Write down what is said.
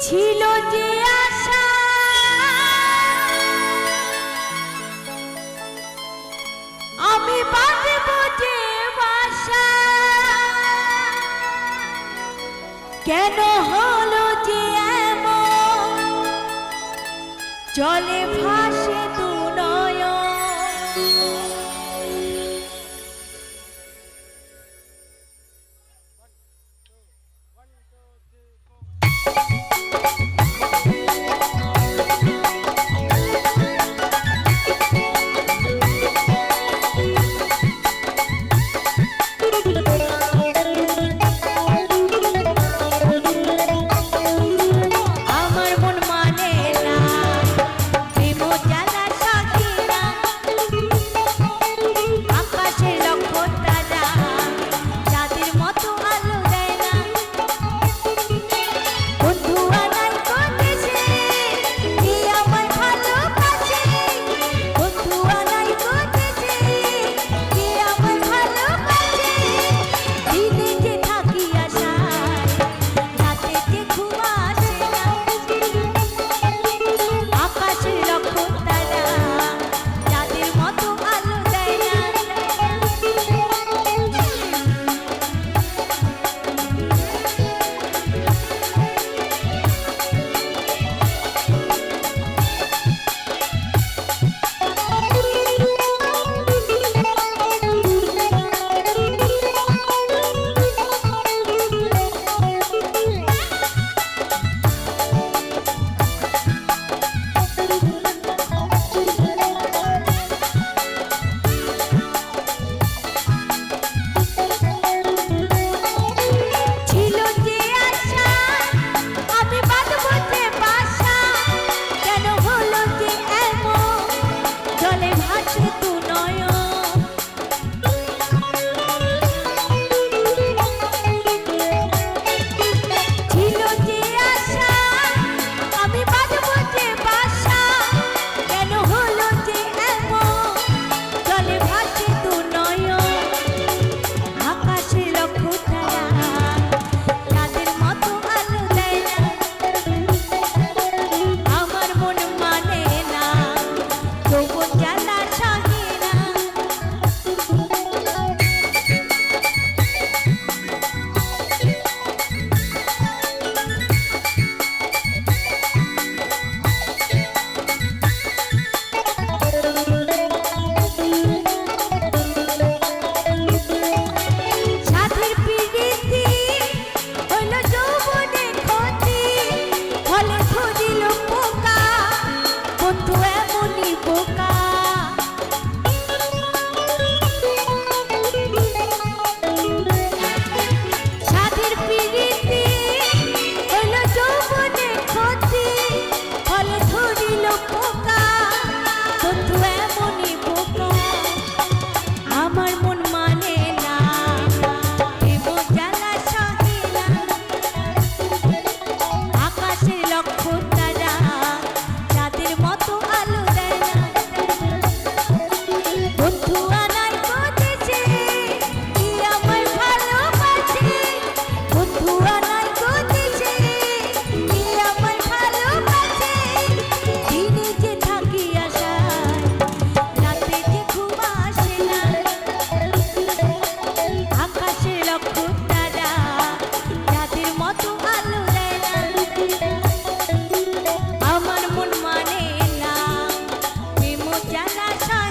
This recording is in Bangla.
ছিল যে আশা। আমি বাঁধব যে বাসা। কেন হলো যে এমন? ভাসে দু নয় like shine.